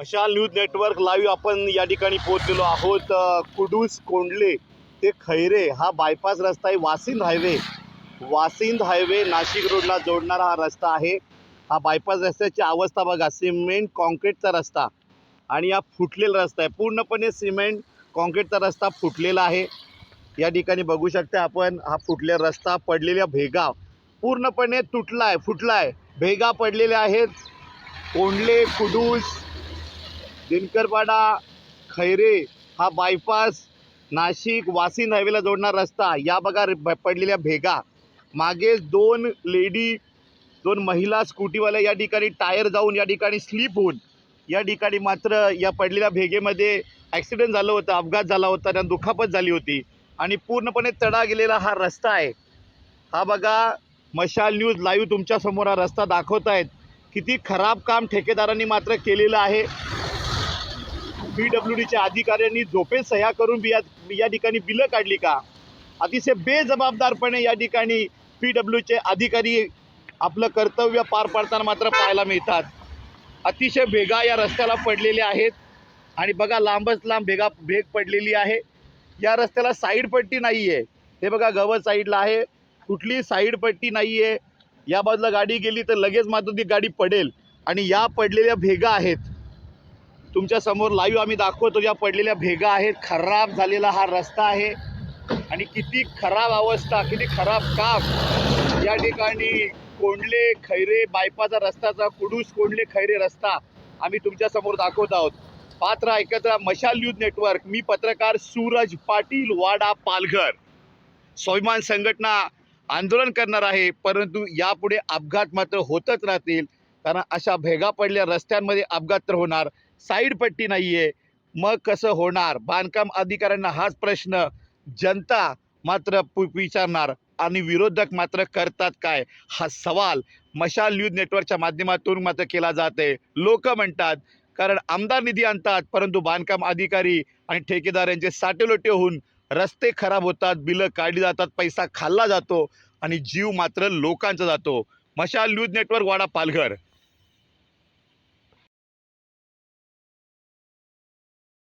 मशाल news network live आपण या ठिकाणी पोहोचलेलो आहोत. कुडूस कोंडले ते खैरे हा बायपास रस्ता आहे. वासिंद हायवे. वासिंद हायवे नाशिक रोडला जोडणारा हा रस्ता आहे. हा बायपास रस्त्याची अवस्था बघा. सिमेंट कॉन्क्रीटचा रस्ता आणि हा फुटलेला रस्ता आहे. पूर्णपणे सिमेंट कॉन्क्रीटचा रस्ता फुटलेला आहे. या ठिकाणी बघू शकता आपण हा फुटलेला रस्ता पडलेल्या भेगा पूर्णपणे तुटला आहे फुटला आहे भेगा पडलेल्या आहेत. कोंडले कुडूस दिनकरपाडा खैरे हा बायपास नाशिक वासिंद हायवेला जोडणारा रस्ता. या बघा पडलेल्या भेगा. मागे दोन लेडी दोन महिला स्कूटीवाल्या या ठिकाणी टायर जाऊन या ठिकाणी स्लिप होऊन या ठिकाणी मात्र या पडलेल्या भेगेमध्ये ॲक्सिडेंट झालं होतं अपघात झाला होता त्यांना दुखापत झाली होती. आणि पूर्णपणे तडा गेलेला हा रस्ता आहे. हा बघा मशाल न्यूज लाईव्ह तुमच्यासमोर हा रस्ता दाखवत आहेत किती खराब काम ठेकेदारांनी मात्र केलेलं आहे. पी डब्ल्यू डीच्या अधिकाऱ्यांनी झोपे सह्या करून बी या या ठिकाणी बिलं काढली का? अतिशय बेजबाबदारपणे या ठिकाणी पी डब्ल्यूचे अधिकारी आपलं कर्तव्य पार पाडताना मात्र पाहायला मिळतात. अतिशय भेगा या रस्त्याला पडलेल्या आहेत. आणि बघा लांबच लांब भेगा भेग पडलेली आहे. या रस्त्याला साईड पट्टी नाही आहे हे बघा गवत साईडला आहे. कुठली साईड पट्टी नाही आहे या बाजूला गाडी गेली तर लगेच मात्र ती गाडी पडेल. आणि या पडलेल्या भेगा आहेत. तुमच्यासमोर लाईव्ह आम्ही दाखवतो. या पडलेल्या भेगा आहेत खराब झालेला हा रस्ता आहे. आणि किती खराब अवस्था किती खराब काम. या ठिकाणी कोंडले खैरे बायपाचा रस्ताचा कुडूस कोंडले खैरे रस्ता आम्ही तुमच्यासमोर दाखवत आहोत. पात्र ऐकत मशाल न्यूज नेटवर्क. मी पत्रकार सूरज पाटील वाडा पालघर. स्वाभिमान संघटना आंदोलन करणार आहे परंतु यापुढे अपघात मात्र होतच राहतील. कारण अशा भेगा पडल्या रस्त्यांमध्ये अपघात तर होणार. साईड पट्टी नाही आहे मग कसं होणार? बांधकाम अधिकाऱ्यांना हाच प्रश्न. जनता मात्र विचारणार आणि विरोधक मात्र करतात काय? हा सवाल मशाल न्यूज नेटवर्कच्या माध्यमातून मात्र केला जाते लोक म्हणतात कारण आमदार निधी आणतात परंतु बांधकाम अधिकारी आणि ठेकेदारांचे साटेलोटे होऊन रस्ते खराब होतात बिलं काढली जातात पैसा खाल्ला जातो आणि जीव मात्र लोकांचा जातो. मशाल न्यूज नेटवर्क वाडा पालघर.